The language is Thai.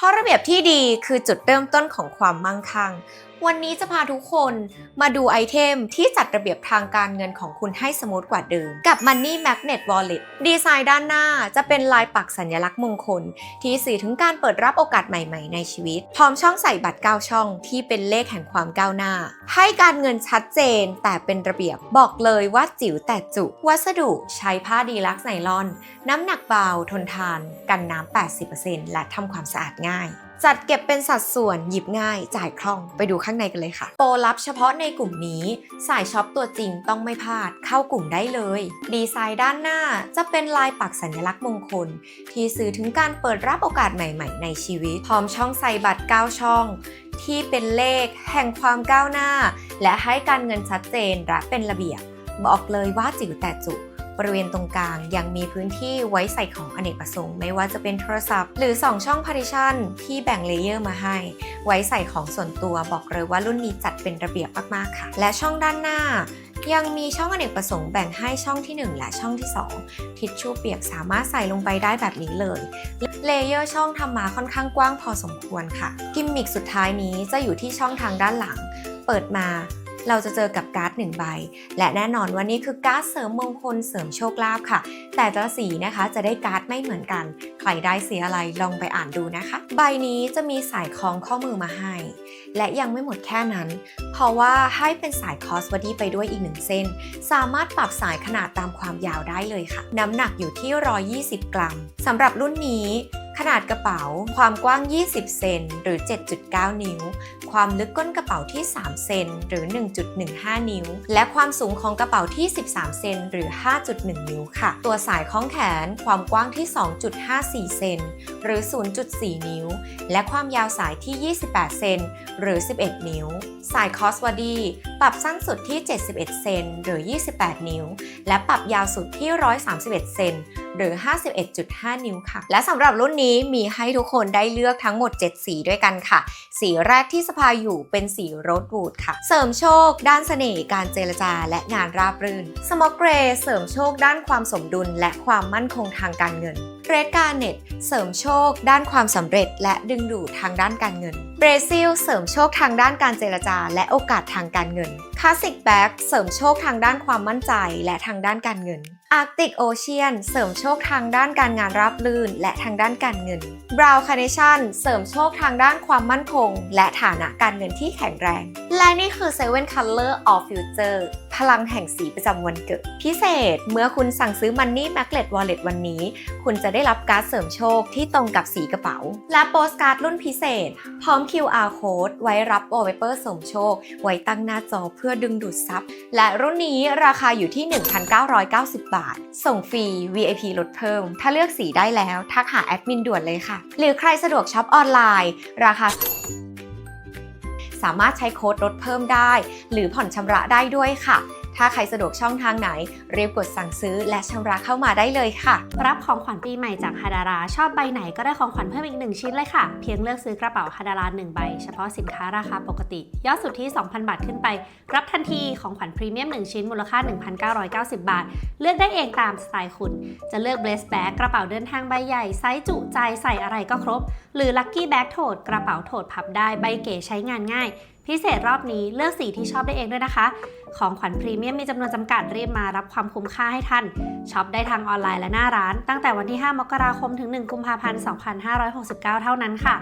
เพราะระเบียบที่ดีคือจุดเริ่มต้นของความมั่งคั่ง วันนี้จะพาทุกคนมาดูไอเทมที่จัดระเบียบทางการเงินของคุณให้สมูทกว่าเดิม กับ Money Magnet Wallet ดีไซน์ด้านหน้าจะเป็นลายปักสัญลักษณ์มงคล ที่สื่อถึงการเปิดรับโอกาสใหม่ๆในชีวิต พร้อมช่องใส่บัตร 9 ช่องที่เป็นเลขแห่งความก้าวหน้า ให้การเงินชัดเจนแต่เป็นระเบียบบอกเลยว่าจิ๋วแต่จุวัสดุใช้ผ้าดีลักซ์ไนลอน น้ำหนักเบาทนทาน กันน้ำ 80%และทำความสะอาดง่าย จัดเก็บเป็นสัดส่วนหยิบง่าย จ่ายคล่องไปดูข้างในกันเลยค่ะ โปรลับเฉพาะในกลุ่มนี้สายช็อปตัวจริงต้องไม่พลาดเข้ากลุ่มได้เลย ดีไซน์ด้านหน้าจะเป็นลายปักสัญลักษณ์มงคล ที่สื่อถึงการเปิดรับโอกาสใหม่ ๆ ในชีวิต พร้อมช่องใส่บัตร 9 ช่อง ที่เป็นเลข แห่งความก้าวหน้า และให้การเงินชัดเจนและเป็นระเบียบ บอกเลยว่าจิ๋วแต่จุ บริเวณตรงกลาง ยังมีพื้นที่ไว้ใส่ของอเนกประสงค์ ไม่ว่าจะเป็นโทรศัพท์ หรือ 2 ช่อง partition ที่แบ่งเลเยอร์มาให้ ไว้ใส่ของส่วนตัวบอกเลยว่ารุ่นนี้จัดเป็นระเบียบมากๆค่ะ และช่องด้านหน้ายังมีช่องอเนกประสงค์แบ่งให้ช่องที่ 1 และช่องที่ 2 ทิชชู่เปียกสามารถใส่ลงไปได้แบบนี้เลย เลเยอร์ช่องทำมาค่อนข้างกว้างพอสมควรค่ะ กิมมิคสุดท้ายนี้จะอยู่ที่ช่องทางด้านหลัง เปิดมา เราจะเจอกับการ์ดหนึ่งใบ และแน่นอนว่านี่คือการ์ดเสริมมงคลเสริมโชคลาภค่ะ แต่ละสีนะคะจะได้การ์ดไม่เหมือนกัน ใครได้สีอะไรลองไปอ่านดูนะคะ ใบนี้จะมีสายคล้องข้อมือมาให้ และยังไม่หมดแค่นั้น เพราะว่าให้เป็นสายคอสวดี้ไปด้วยอีกหนึ่งเส้น สามารถปรับสายขนาดตามความยาวได้เลยค่ะ น้ำหนักอยู่ที่ 120 กรัมสำหรับรุ่นนี้ ขนาดกระเป๋าความกว้าง 20 เซนหรือ 7.9 นิ้ว ความลึกก้นกระเป๋าที่ 3 เซนหรือ 1.15 นิ้ว และความสูงของกระเป๋าที่ 13 เซนหรือ 5.1 นิ้วค่ะ ตัวสายคล้องแขนความกว้างที่ 2.54 เซนหรือ 0.4 นิ้ว และความยาวสายที่ 28 เซนหรือ 11 นิ้ว สายคอสวดี้ปรับสั้นสุดที่ 71 เซนหรือ 28 นิ้ว และปรับยาวสุดที่ 131 เซน หรือ 51.5 นิ้วค่ะ และสำหรับรุ่นนี้มีให้ทุกคนได้เลือกทั้งหมด 7 สีด้วยกันค่ะ สีแรกที่สภายอยู่เป็นสีโรสวูดค่ะ เสริมโชค ด้านเสน่ห์การเจรจาและงานราบรื่นสมอกเกรเสริมโชคด้านความสมดุลและความมั่นคงทางการเงิน เรดการเน็ตเสริมโชค ด้านความสำเร็จ และดึงดูดทางด้านการเงินเบรซิลเสริมโชคทางด้านการเจรจา และโอกาสทางการเงินคลาสสิกแบ็กเสริมโชคทางด้านความมั่นใจและทางด้านการเงินอาร์กติกโอเชียนเสริมโชคทางด้านการงานราบรื่น และทางด้านการเงินบราวคาเนชั่นเสริมโชคทางด้านความมั่นคง และฐานะการเงินที่แข็งแรง และนี่คือ Seven Color of Future พลังแห่งสีประจำวันเกิด พิเศษเมื่อคุณสั่งซื้อ Money Magnet Wallet วันนี้ คุณจะได้รับการ์ดเสริมโชคที่ตรงกับสีกระเป๋า และโปสการ์ดรุ่นพิเศษ พร้อม QR code ไว้รับโอเวเปอร์เสริมโชค ไว้ตั้งหน้าจอเพื่อดึงดูดซับและรุ่นนี้ราคาอยู่ที่ 1,990 บาท ส่งฟรี VIP ลดเพิ่ม ถ้าเลือกสีได้แล้วทักหาแอดมินด่วนเลยค่ะ หรือใครสะดวกช็อปออนไลน์ ราคา สามารถใช้โค้ดลดเพิ่มได้ หรือผ่อนชำระได้ด้วยค่ะ ถ้าใครสะดวกช่องทางไหนรีบกดสั่งซื้อและชำระเข้ามาได้เลยค่ะ รับของขวัญปีใหม่จากฮาดารา ชอบใบไหนก็ได้ของขวัญเพิ่มอีก1ชิ้นเลยค่ะ เพียงเลือกซื้อกระเป๋าฮาดารา1ใบ เฉพาะสินค้าราคาปกติ ยอดสุดที่ 2,000 บาทขึ้นไป รับทันทีของขวัญพรีเมียม 1 ชิ้นมูลค่า 1,990 บาท เลือกได้เองตามสไตล์คุณ จะเลือกเบสแบ็กกระเป๋าเดินทางใบใหญ่ไซส์จุใจใส่อะไรก็ครบ หรือลัคกี้แบ็กโถดกระเป๋าโถดพับได้ใบเก๋ใช้งานง่าย พิเศษรอบนี้เลือกสีที่ชอบได้เองด้วยนะคะ ของขวัญพรีเมียมมีจำนวนจำกัดรีบมารับความคุ้มค่าให้ท่านช็อปได้ทางออนไลน์และหน้าร้าน ตั้งแต่วันที่ 5 มกราคมถึง 1 กุมภาพันธ์ 2569 เท่านั้นค่ะ